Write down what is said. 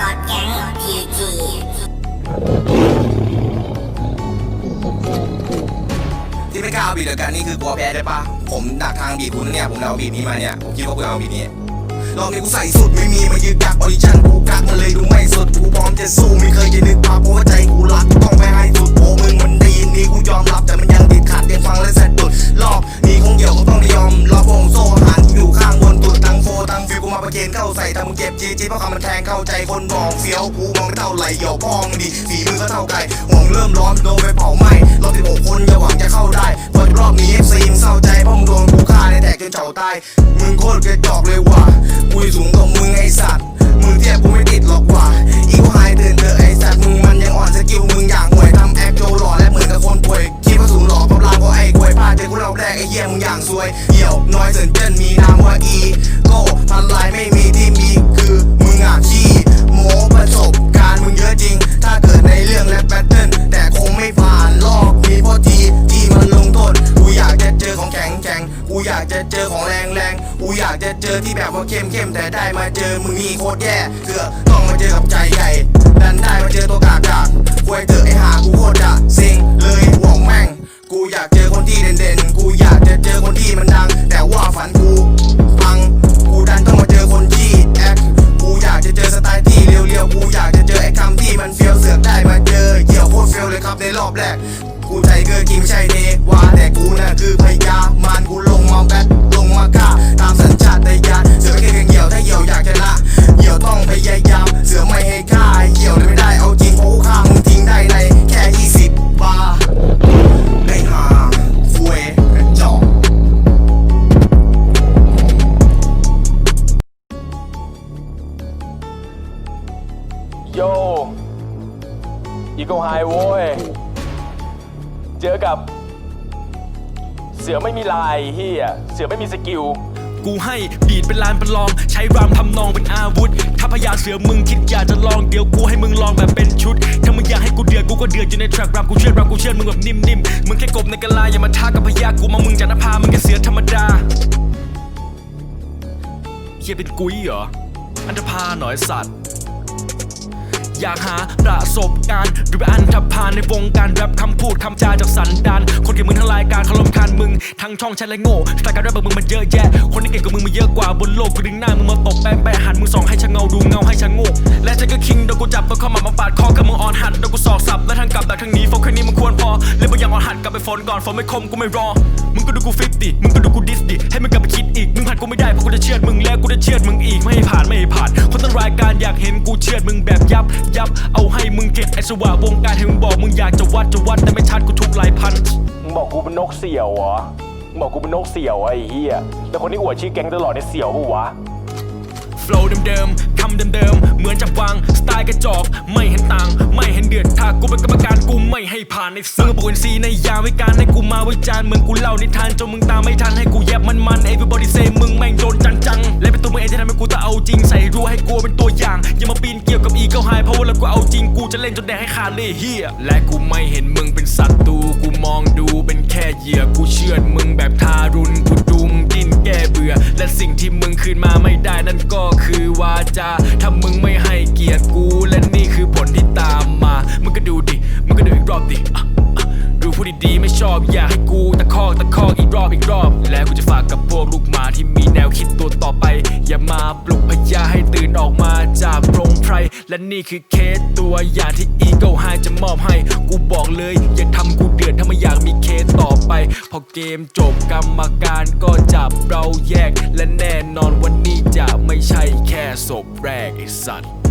ก็แก๊งทีจีที่ไม่กล้าเอาบีดเดียวกันนี่คือกลัวแพ้ได้ปะผมดักทางบีดคุณนเนี่ยผมเอาบีดนี้มาเนี่ยผมคิดว่าคุณเอาบีดนี้ลองนี้กูใส่สุดไม่มีมายืดกักออริจินกูกักมันเลยดูไม่สดกูพร้อมจะสู้ไม่เคยจะนึกภาพเพราะว่าใจ นเข้าใส่แต่มึงเก็บจีจีเพราะคำมันแทงเข้าใจคนมองเฟี้ยวกูมองไม่เท่าไหร่เหี่ยวพองดิฝีมือก็เท่าไก่ห่วงเริ่มร้อนโดนไปเผาไหม้เราติดหกคนอย่าหวังจะเข้าได้เพราะรอบนี้ FC มึงเศร้าใจเพราะมึงโดนกูฆ่าในแตกจนเฉาตายมึงโคตรกระจอกเลย หี้ยมึงอย่างซวยเหี่ยวน้อยเสินเจิ้นมีนามว่าอีโก้พันลายไม่มีที่มีคือมึงอะขี้โม้ประสบการณ์มึงเยอะจริง ถ้าเกิดในเรื่องแรปแบทเทิลแต่คงไม่ผ่านรอบนี้เพราะทีที่มันลงโทษกูอยากจะเจอของแข็งแข็งกูอยากจะเจอของแรงแรงกูอยากจะเจอที่แบบว่าเข้มเข้มแต่ได้มาเจอมึงนี่โคตรแย่เถื่อต้องมาเจอกับใจใหญ่ดันได้มาเจอตัวกากากควยเถอไอหากูโคตรด่า อีโกไฮโว้ย เจอกับ เสือไม่มีลายเฮียเสือไม่มีสกิล กูให้บีดเป็นลานประลอง ใช้รามทำนองเป็นอาวุธ ถ้าพยาเสือมึงคิดอยากจะลองเดี๋ยวกูให้มึงลองแบบเป็นชุด ถ้ามึงอยากให้กูเดือดกูก็เดือดอยู่ในแทร็กรามกูเชื่อรามกูเชื่อมึงแบบนิ่มๆ มึงแค่กบในกะลาอย่ามาท้ากับพยากูมามึงจากนภามึงแค่เสือธรรมดาเฮียเป็นกุ้ยเหรออันธพาลหน่อยสัตว์ อยากหาประสบการณ์หรือเป็นอันธพาลในวงการแรปคำพูดคำจาจากสันดานคนเก่งมึงทั้งรายการเขาลำคาญมึง ทั้งช่องแชทและโง่สไตล์การแรปของมึงมันเยอะแยะ คนที่เก่งกว่ามึงมันเยอะกว่าบนโลกกูดึงหน้ามึงมาตบแปะแปะหันมึงสองให้ชะเงาดูเงาให้ชะโง่และฉันก็คิงโดนกูจับตัวเข้ามามาปาดคอกับมึงอ่อนหัดโดนกูสอกสับและทางกลับแต่ทางหนี้โฟกัสนี้มึงควรพอเล่นบางอย่างอ่อนหัดกลับไปฝนก่อนฝนไม่คมกูไม่รอมึงก็ดูกูฟิตดิมึงก็ดูกูดิสดิให้มึงกลับไปคิด มึงผ่านกูไม่ได้เพราะกูจะเชือดมึงแล้วกูจะเชือดมึงอีกไม่ให้ผ่านไม่ให้ผ่านคนต้นรายการอยากเห็นกูเชือดมึงแบบยับยับเอาให้มึงเก็บไอ้สว่าวงการให้มึงบอกมึงอยากจะวัดจะวัดแต่ไม่ชัดกูทุกหลายพันมึงบอกกูเป็นนกเสี่ยวเหรอมึงบอกกูเป็นนกเสี่ยวไอ้เฮียแต่คนที่อวดชื่อแก๊งตลอดเนี่ยเสี่ยวปะวะโฟล์เดิมๆ ให้ผ่านในมึงกับปุนซีในยามวิการให้กูมาวิจารณ์เหมือนกูเล่านิทานจนมึงตามไม่ทันให้กูแยบมันมัน everybody say มึงแม่งโดนจังจังๆและเป็นตัวมึงเองที่ทำให้กูต้องเอาจริงใส่รู้ให้กูเป็นตัวอย่าง อย่ามาปีนเกี่ยวกับอีเกิลไฮเพราะว่าแล้วกูเอาจริงกูจะเล่นจนแดงให้ขาดเลยเฮียและกูไม่เห็นมึงเป็นศัตรูกูมองดูเป็นแค่เหยื่อกูเชื่อดมึงแบบทารุณกูดูมึงดิ้นแก้เบื่อ และสิ่งที่มึงคืนมาไม่ได้นั่นก็คือวาจาถ้ามึงไม่ให้เกียรติกูและนี่คือผลที่ตามมามึงก็ดูดิ อบดิดูผู้ดีๆไม่ชอบอยากให้กูตะคอกตะคอกอีกรอบอีกรอบ แล้วกูจะฝากกับพวกลูกหมาที่มีแนวคิดตัวต่อไป อย่ามาปลุกพญาให้ตื่นออกมาจากโรงไพรและนี่คือเคสตัวอย่างที่อีโก้ไฮจะมอบให้ กูบอกเลย อย่าทำกูเดือดถ้าไม่อยากมีเคสต่อไป พอเกมจบกรรมการก็จับเราแยก และแน่นอนวันนี้จะไม่ใช่แค่ศพแรกไอ้สัตว์